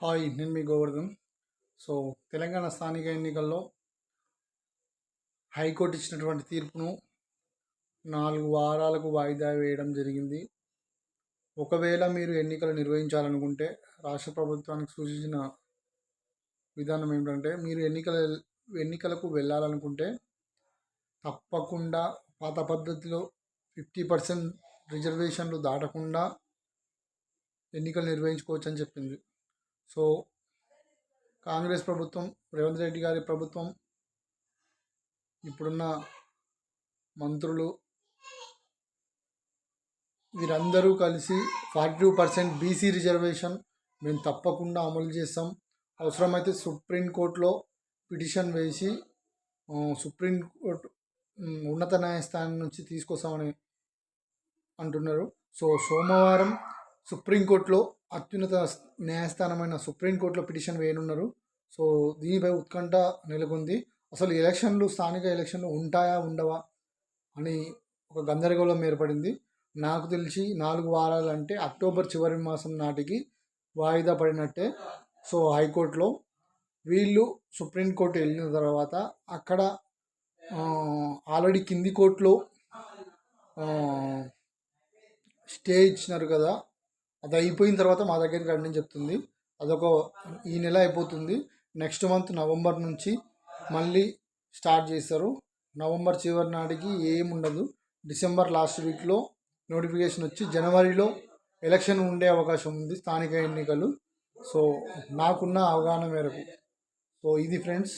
Hi నేను మీ Govardhan. So Telangana స్థానిక ఎన్నికల్లో హైకోర్టు ఇచ్చినటువంటి తీర్పును నాలుగు వారాలకు వాయిదా వేయడం జరిగింది. ఒకవేళ మీరు ఎన్నికలు నిర్వహించాలనుకుంటే రాష్ట్ర ప్రభుత్వానికి సూచించిన విధానం ఏమిటంటే మీరు ఎన్నికల ఎన్నికలకు వెళ్ళాలనుకుంటే తప్పకుండా పాత పద్ధతిలో ఫిఫ్టీ పర్సెంట్ రిజర్వేషన్లు దాటకుండా ఎన్నికలు నిర్వహించుకోవచ్చు అని చెప్పింది. సో కాంగ్రెస్ ప్రభుత్వం రేవంత్ రెడ్డి గారి ప్రభుత్వం ఇప్పుడున్న మంత్రులు వీరందరూ కలిసి forty two percent BC reservation మేము తప్పకుండా అమలు చేస్తాం. అవసరమైతే సుప్రీంకోర్టులో పిటిషన్ వేసి సుప్రీంకోర్టు ఉన్నత న్యాయస్థానం నుంచి తీసుకొస్తామని అంటున్నారు. సో సోమవారం సుప్రీంకోర్టులో అత్యున్నత న్యాయస్థానమైన సుప్రీంకోర్టులో పిటిషన్ వేయనున్నారు. సో దీనిపై ఉత్కంఠ నెలకొంది. అసలు ఎలక్షన్లు స్థానిక ఎలక్షన్లు ఉంటాయా ఉండవా అని ఒక గందరగోళం ఏర్పడింది. నాకు తెలిసి నాలుగు వారాలు అంటే అక్టోబర్ చివరి మాసం నాటికి వాయిదా పడినట్టే. సో హైకోర్టులో వీళ్ళు సుప్రీంకోర్టు వెళ్ళిన తర్వాత అక్కడ ఆల్రెడీ కింది కోర్టులో స్టే ఇచ్చినారు కదా. అది అయిపోయిన తర్వాత మా దగ్గరికి రండి అని చెప్తుంది. అదొక ఈ నెల అయిపోతుంది. నెక్స్ట్ మంత్ నవంబర్ నుంచి మళ్ళీ స్టార్ట్ చేస్తారు. నవంబర్ చివరి నాటికి ఏం ఉండదు. డిసెంబర్ లాస్ట్ వీక్లో నోటిఫికేషన్ వచ్చి జనవరిలో ఎలక్షన్ ఉండే అవకాశం ఉంది స్థానిక ఎన్నికలు. సో నాకున్న అవగాహన మేరకు. సో ఇది ఫ్రెండ్స్